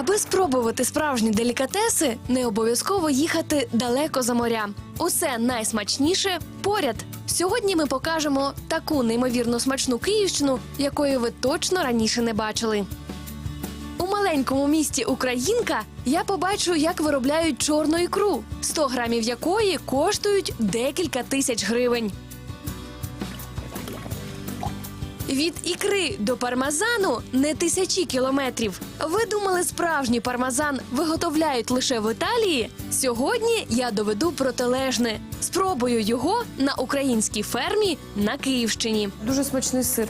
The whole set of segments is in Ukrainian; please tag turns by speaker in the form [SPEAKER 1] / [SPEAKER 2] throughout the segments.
[SPEAKER 1] Аби спробувати справжні делікатеси, не обов'язково їхати далеко за моря. Усе найсмачніше поряд. Сьогодні ми покажемо таку неймовірно смачну Київщину, якої ви точно раніше не бачили. У маленькому місті Українка я побачу, як виробляють чорну ікру, 100 грамів якої коштують декілька тисяч гривень. Від ікри до пармезану не тисячі кілометрів. Ви думали, справжній пармезан виготовляють лише в Італії? Сьогодні я доведу протилежне. Спробую його на українській фермі на Київщині.
[SPEAKER 2] Дуже смачний сир.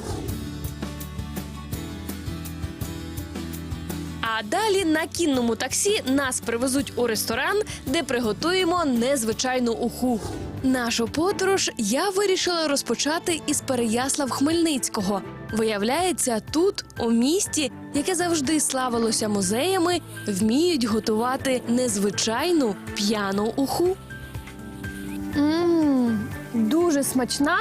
[SPEAKER 1] А далі на кінному таксі нас привезуть у ресторан, де приготуємо незвичайну уху. Нашу подорож я вирішила розпочати із Переяслав Хмельницького. Виявляється, тут, у місті, яке завжди славилося музеями, вміють готувати незвичайну п'яну уху.
[SPEAKER 2] Мм, дуже смачна.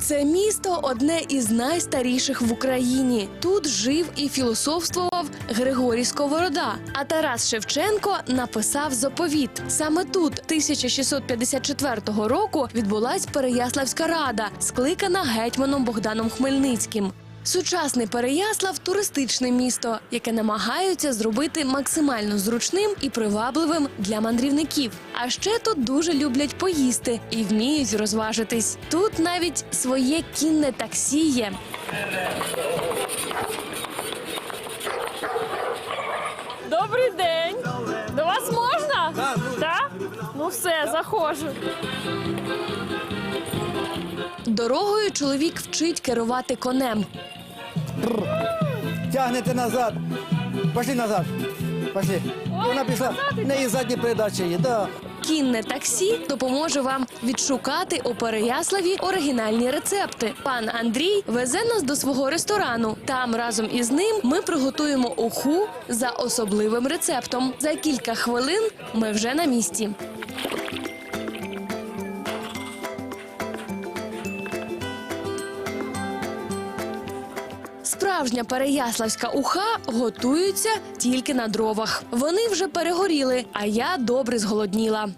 [SPEAKER 1] Це місто одне із найстаріших в Україні. Тут жив і філософствував Григорій Сковорода. А Тарас Шевченко написав заповіт. Саме тут, 1654 року, відбулась Переяславська рада, скликана гетьманом Богданом Хмельницьким. Сучасний Переяслав туристичне місто, яке намагаються зробити максимально зручним і привабливим для мандрівників. А ще тут дуже люблять поїсти і вміють розважитись. Тут навіть своє кінне таксі є.
[SPEAKER 2] Добрий день. До вас можна? Так. Ну все, заходжу.
[SPEAKER 1] Дорогою чоловік вчить керувати конем.
[SPEAKER 3] Тягнете назад. Пошли назад. Пошли. Вона пішла. В неї задні передачі є. Да.
[SPEAKER 1] Кінне таксі допоможе вам відшукати у Переяславі оригінальні рецепти. Пан Андрій везе нас до свого ресторану. Там разом із ним ми приготуємо уху за особливим рецептом. За кілька хвилин ми вже на місці. Справжня переяславська уха готується тільки на дровах. Вони вже перегоріли, а я добре зголодніла.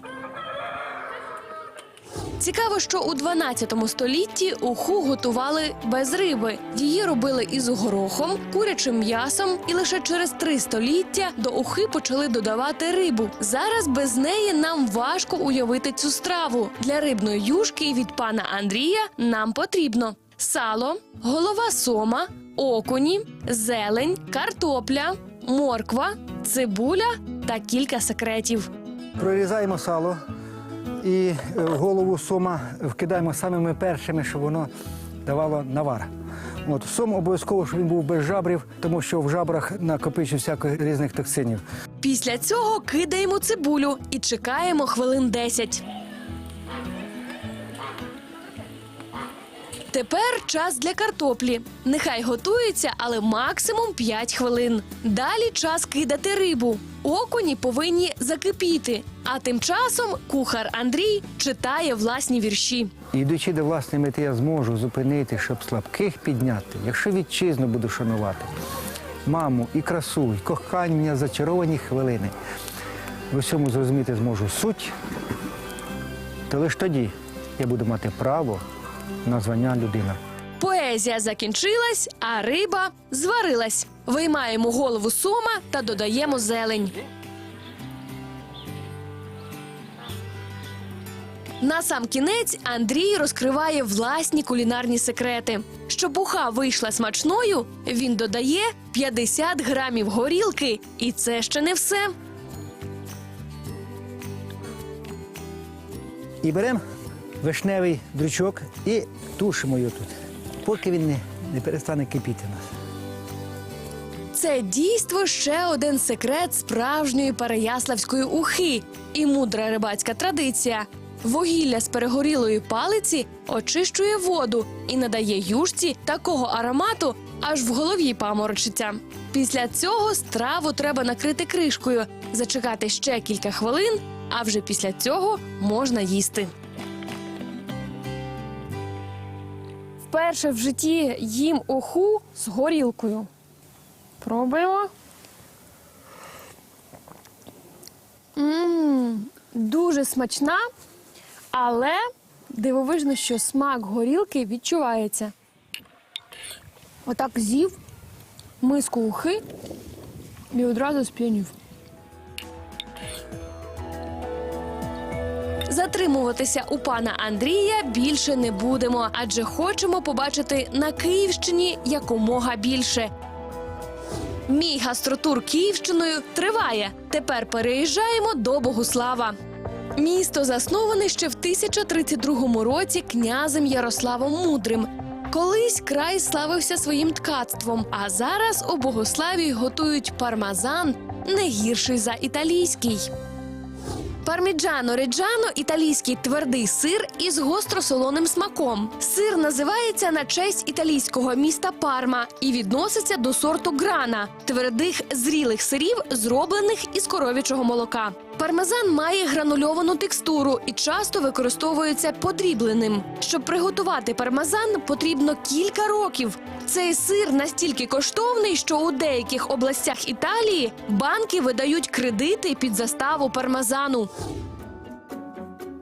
[SPEAKER 1] Цікаво, що у 12 столітті уху готували без риби. Її робили із горохом, курячим м'ясом, і лише через три століття до ухи почали додавати рибу. Зараз без неї нам важко уявити цю страву. Для рибної юшки від пана Андрія нам потрібно сало, голова сома, окуні, зелень, картопля, морква, цибуля та кілька секретів.
[SPEAKER 3] Прорізаємо сало і е, голову сома вкидаємо самими першими, щоб воно давало навар. От, сом обов'язково, щоб він був без жабрів, тому що в жабрах накопичується всяких різних токсинів.
[SPEAKER 1] Після цього кидаємо цибулю і чекаємо хвилин 10. Тепер час для картоплі. Нехай готується, але максимум 5 хвилин. Далі час кидати рибу. Окуні повинні закипіти. А тим часом кухар Андрій читає власні вірші.
[SPEAKER 3] Йдучи до власної мети, я зможу зупинити, щоб слабких підняти, якщо вітчизну буду шанувати. Маму і красу, і кохання зачаровані хвилини. В усьому зрозуміти зможу суть, то лише тоді я буду мати право на звання людина.
[SPEAKER 1] Поезія закінчилась, а риба зварилась. Виймаємо голову сома та додаємо зелень. На сам кінець Андрій розкриває власні кулінарні секрети. Щоб уха вийшла смачною, він додає 50 грамів горілки, і це ще не все.
[SPEAKER 3] І беремо вишневий дрючок і тушимо його тут, поки він не, не перестане кипіти нас.
[SPEAKER 1] Це дійство ще один секрет справжньої переяславської ухи і мудра рибацька традиція. Вугілля з перегорілої палиці очищує воду і надає юшці такого аромату, аж в голові паморочиться. Після цього страву треба накрити кришкою, зачекати ще кілька хвилин, а вже після цього можна їсти.
[SPEAKER 2] Вперше в житті їм уху з горілкою. Пробуємо. Мм, дуже смачна, але дивовижно, що смак горілки відчувається. Отак з'їв миску ухи і одразу сп'янів.
[SPEAKER 1] Затримуватися у пана Андрія більше не будемо, адже хочемо побачити на Київщині якомога більше. Мій гастротур Київщиною триває. Тепер переїжджаємо до Богуслава. Місто засноване ще в 1032 році князем Ярославом Мудрим. Колись край славився своїм ткацтвом, а зараз у Богославі готують пармазан не гірший за італійський. Парміджано реджано італійський твердий сир із гостросолоним смаком. Сир називається на честь італійського міста Парма і відноситься до сорту грана твердих зрілих сирів, зроблених із коров'ячого молока. Пармезан має гранульовану текстуру і часто використовується подрібленим. Щоб приготувати пармезан, потрібно кілька років. Цей сир настільки коштовний, що у деяких областях Італії банки видають кредити під заставу пармезану.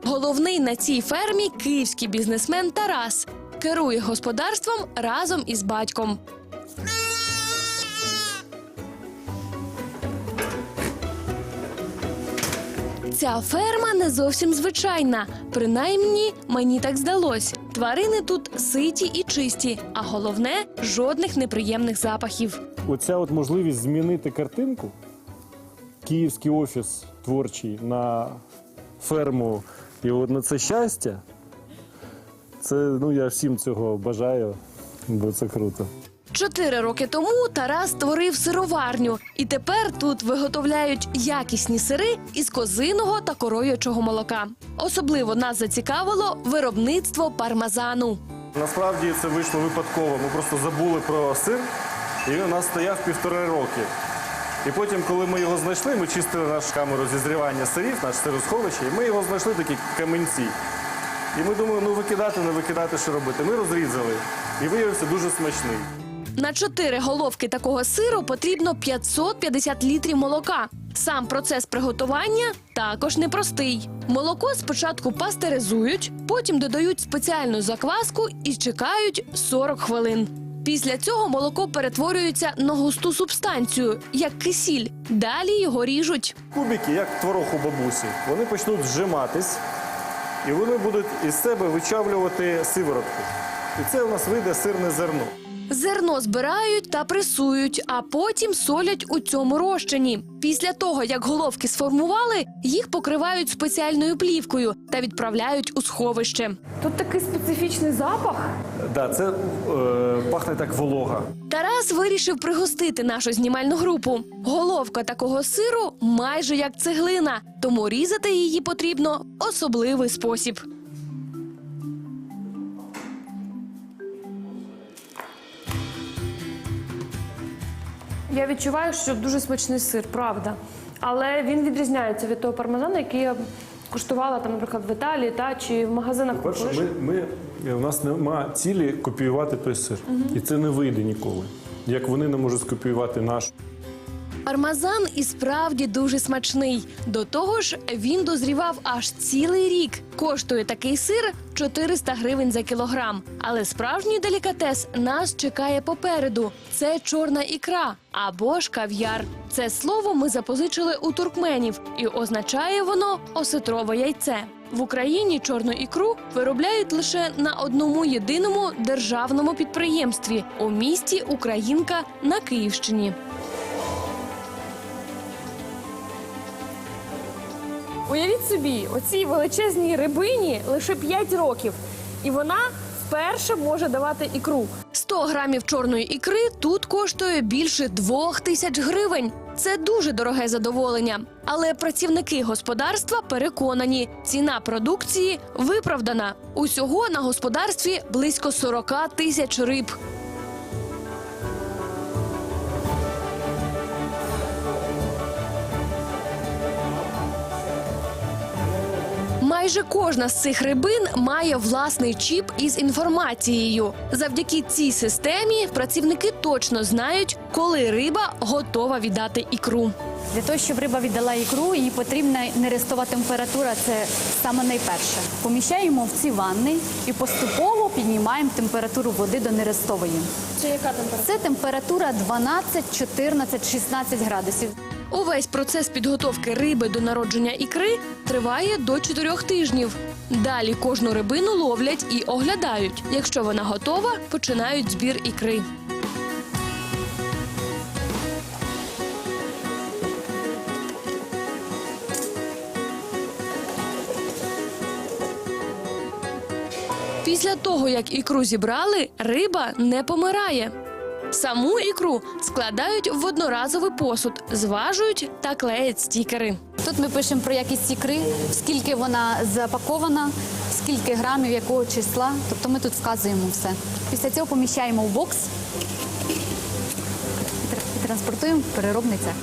[SPEAKER 1] Головний на цій фермі київський бізнесмен Тарас керує господарством разом із батьком. Ця ферма не зовсім звичайна. Принаймні, мені так здалось. Тварини тут ситі і чисті, а головне жодних неприємних запахів.
[SPEAKER 4] Оця от можливість змінити картинку, київський офіс творчий на ферму і от на це щастя. Це ну я всім цього бажаю, бо це круто.
[SPEAKER 1] Чотири роки тому Тарас створив сироварню, і тепер тут виготовляють якісні сири із козиного та коров'ячого молока. Особливо нас зацікавило виробництво пармазану.
[SPEAKER 4] Насправді це вийшло випадково. Ми просто забули про сир, і він у нас стояв півтори роки. І потім, коли ми його знайшли, ми чистили нашу камеру зізрівання сирів, наше сиросховище, і ми його знайшли такі каменці. І ми думали, ну викидати, не викидати, що робити. Ми розрізали. І виявився дуже смачний.
[SPEAKER 1] На чотири головки такого сиру потрібно 550 літрів молока. Сам процес приготування також непростий. Молоко спочатку пастеризують, потім додають спеціальну закваску і чекають 40 хвилин. Після цього молоко перетворюється на густу субстанцію, як кисіль. Далі його ріжуть.
[SPEAKER 4] Кубики, як творог у бабусі, вони почнуть зжиматись, і вони будуть із себе вичавлювати сиворотку. І це у нас вийде сирне зерно.
[SPEAKER 1] Зерно збирають та пресують, а потім солять у цьому розчині. Після того, як головки сформували, їх покривають спеціальною плівкою та відправляють у сховище.
[SPEAKER 2] Тут такий специфічний запах.
[SPEAKER 4] Да, це е, пахне так волога.
[SPEAKER 1] Тарас вирішив пригостити нашу знімальну групу. Головка такого сиру майже як цеглина, тому різати її потрібно особливий спосіб.
[SPEAKER 2] Я відчуваю, що дуже смачний сир, правда. Але він відрізняється від того пармезану, який я куштувала там, наприклад, в Італії та чи в магазинах.
[SPEAKER 4] Перше,
[SPEAKER 2] купуєш.
[SPEAKER 4] ми, ми, у нас нема цілі копіювати той сир. І це не вийде ніколи. Як вони не можуть скопіювати наш.
[SPEAKER 1] Пармазан і справді дуже смачний. До того ж, він дозрівав аж цілий рік. Коштує такий сир 400 гривень за кілограм. Але справжній делікатес нас чекає попереду. Це чорна ікра або ж кав'яр. Це слово ми запозичили у туркменів, і означає воно осетрове яйце. В Україні чорну ікру виробляють лише на одному єдиному державному підприємстві у місті Українка на Київщині.
[SPEAKER 2] Уявіть собі, оцій величезній рибині лише 5 років, і вона вперше може давати ікру.
[SPEAKER 1] 100 грамів чорної ікри тут коштує більше двох тисяч гривень. Це дуже дороге задоволення. Але працівники господарства переконані, ціна продукції виправдана. Усього на господарстві близько 40 тисяч риб. Майже кожна з цих рибин має власний чіп із інформацією. Завдяки цій системі працівники точно знають, коли риба готова віддати ікру.
[SPEAKER 5] Для того, щоб риба віддала ікру, їй потрібна нерестова температура. Це саме найперше. Поміщаємо в ці ванни і поступово піднімаємо температуру води до нерестової.
[SPEAKER 2] Це яка температура?
[SPEAKER 5] Це температура 12, 14, 16 градусів.
[SPEAKER 1] Увесь процес підготовки риби до народження ікри триває до 4 тижнів. Далі кожну рибину ловлять і оглядають. Якщо вона готова, починають збір ікри. Того, як ікру зібрали, риба не помирає. Саму ікру складають в одноразовий посуд, зважують та клеять стікери.
[SPEAKER 5] Тут ми пишемо про якість ікри, скільки вона запакована, скільки грамів, якого числа. Тобто ми тут вказуємо все. Після цього поміщаємо в бокс і транспортуємо в переробний цех.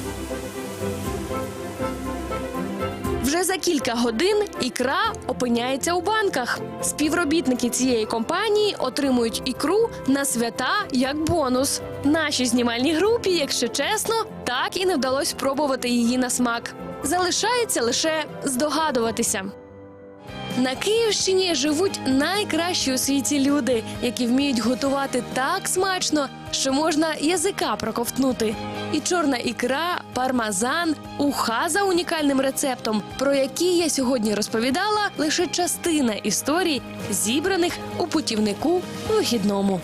[SPEAKER 1] Вже за кілька годин ікра опиняється у банках. Співробітники цієї компанії отримують ікру на свята як бонус. Нашій знімальній групі, якщо чесно, так і не вдалося спробувати її на смак. Залишається лише здогадуватися. На Київщині живуть найкращі у світі люди, які вміють готувати так смачно, що можна язика проковтнути. І чорна ікра, пармазан, уха за унікальним рецептом, про які я сьогодні розповідала, лише частина історій, зібраних у путівнику вихідному.